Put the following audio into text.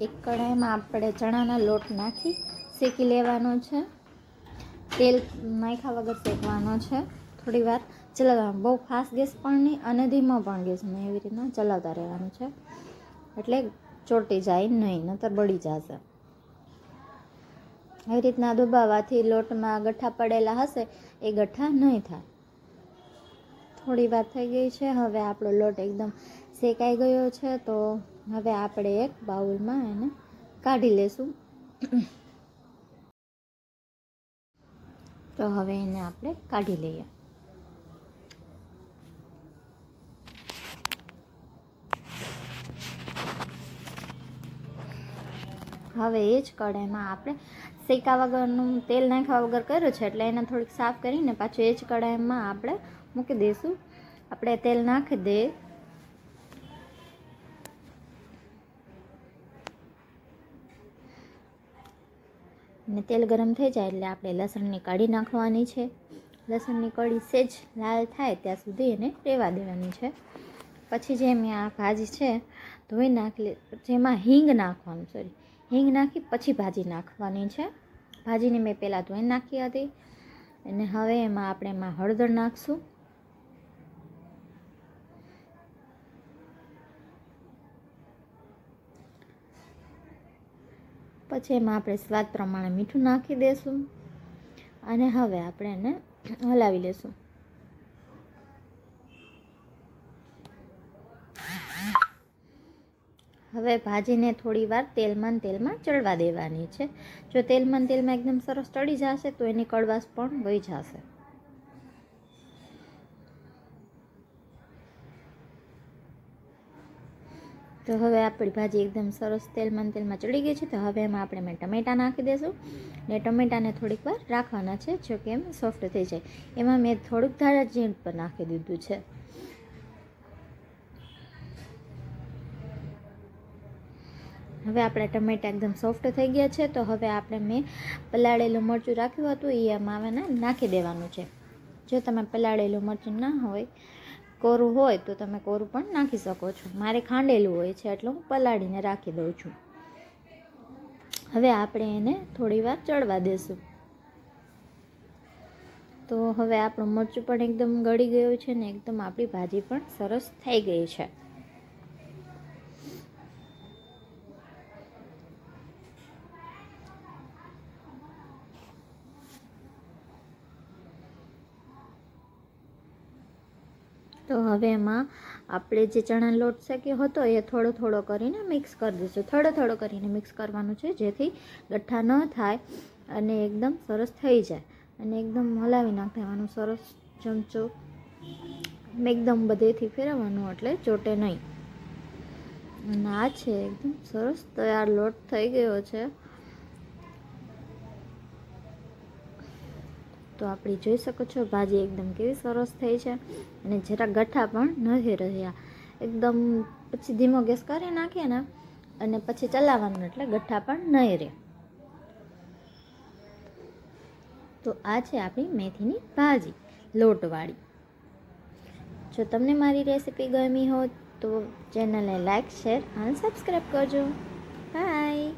એક કઢાઈમાં આપણે ચણાના લોટ નાખી શેકી લેવાનો છે. તેલ નાખ્યા વગર શેકવાનો છે. થોડી વાર ચલાવવાનું. બહુ ફાસ્ટ ગેસ પણ નહીં અને ધીમો પણ ગેસ નહીં. એવી રીતના ચલાવતા રહેવાનું છે. એટલે ચોટી જાય નહીં નતર બળી જશે. આવી રીતના દુબાવાથી લોટમાં ગઠ્ઠા પડેલા હશે, એ ગઠ્ઠા નહીં થાય. થોડી વાર થઈ ગઈ છે. હવે આપણો લોટ એકદમ શેકાઈ ગયો છે, તો હવે આપણે એક બાઉલમાં એને કાઢી લેશું. તો હવે એને આપણે કાઢી લઈએ. હવે એ જ કઢાઈમાં આપણે શેકા વગરનું તેલ નાખ્યા વગર કર્યું છે, એટલે એને થોડીક સાફ કરીને પાછું એ જ કઢાઈમાં આપણે મૂકી દઈશું. આપણે તેલ નાખી દઈએ અને તેલ ગરમ થઈ જાય એટલે આપણે લસણની કઢી નાખવાની છે. લસણની કઢી સેજ લાલ થાય ત્યાં સુધી એને રહેવા દેવાની છે. પછી જે મેં આ ભાજી છે, ધોઈ નાખી જેમાં હિંગ નાખવાનું સોરી હિંગ નાખી પછી ભાજી નાખવાની છે. ભાજીને મેં પહેલાં ધોઈ નાખી હતી. અને હવે એમાં આપણે એમાં હળદર નાખશું. પછી એમાં આપણે સ્વાદ પ્રમાણે મીઠું નાખી દઈશું અને હવે આપણે એને હલાવી લેશું. હવે ભાજીને થોડી વાર તેલમાં તેલમાં ચડવા દેવાની છે. જો તેલમાં તેલમાં એકદમ સરસ ચડી જશે તો એની કડવાશ પણ વહી જશે. તો હવે આપણી ભાજી એકદમ સરસ તેલમાં તેલમાં ચડી ગઈ છે. તો હવે એમાં આપણે મેં ટમેટાં નાખી દઈશું ને ટમેટાને થોડીક વાર રાખવાના છે, જો કે એમ સોફ્ટ થઈ જાય. એમાં મેં થોડુંક ધારા જીણ પર નાખી દીધું છે. હવે આપણા ટમેટા એકદમ સોફ્ટ થઈ ગયા છે. તો હવે આપણે મેં પલાળેલું મરચું રાખ્યું હતું, એ આમાં હવે નાખી દેવાનું છે. જો તમે પલાળેલું મરચું ના હોય કોરું હોય તો તમે કોરું પણ નાખી શકો છો. મારે ખાંડેલું હોય છે, એટલે હું પલાળીને રાખી દઉં છું. હવે આપણે એને થોડી વાર ચડવા દેશું. તો હવે આપણું મરચું પણ એકદમ ગળી ગયું છે ને, એકદમ આપણી ભાજી પણ સરસ થઈ ગઈ છે. તો હવે એમાં આપણે જે ચણા લોટ શેક્યો હતો એ થોડો થોડો કરીને મિક્સ કરી દઈશું. થોડો થોડો કરીને મિક્સ કરવાનું છે જેથી ગઠ્ઠા ન થાય અને એકદમ સરસ થઈ જાય અને એકદમ હલાવી નાખ દેવાનું. સરસ ચમચો એકદમ બધેથી ફેરવવાનું એટલે ચોટે નહીં. અને આ છે એકદમ સરસ તૈયાર લોટ થઈ ગયો છે. તો આપણી જોઈ શકો છો, ભાજી એકદમ કેવી સરસ થઈ છે અને જરા ગઠ્ઠા પણ નથી રહ્યા. એકદમ પછી ધીમો ગેસ કરી નાખીએ ને અને પછી ચલાવવાનું એટલે ગઠ્ઠા પણ નહીં રહે. તો આ છે આપણી મેથીની ભાજી, લોટવાળી. જો તમને મારી રેસીપી ગમી હોય તો ચેનલને લાઈક, શેર અને સબસ્ક્રાઈબ કરજો. બાય.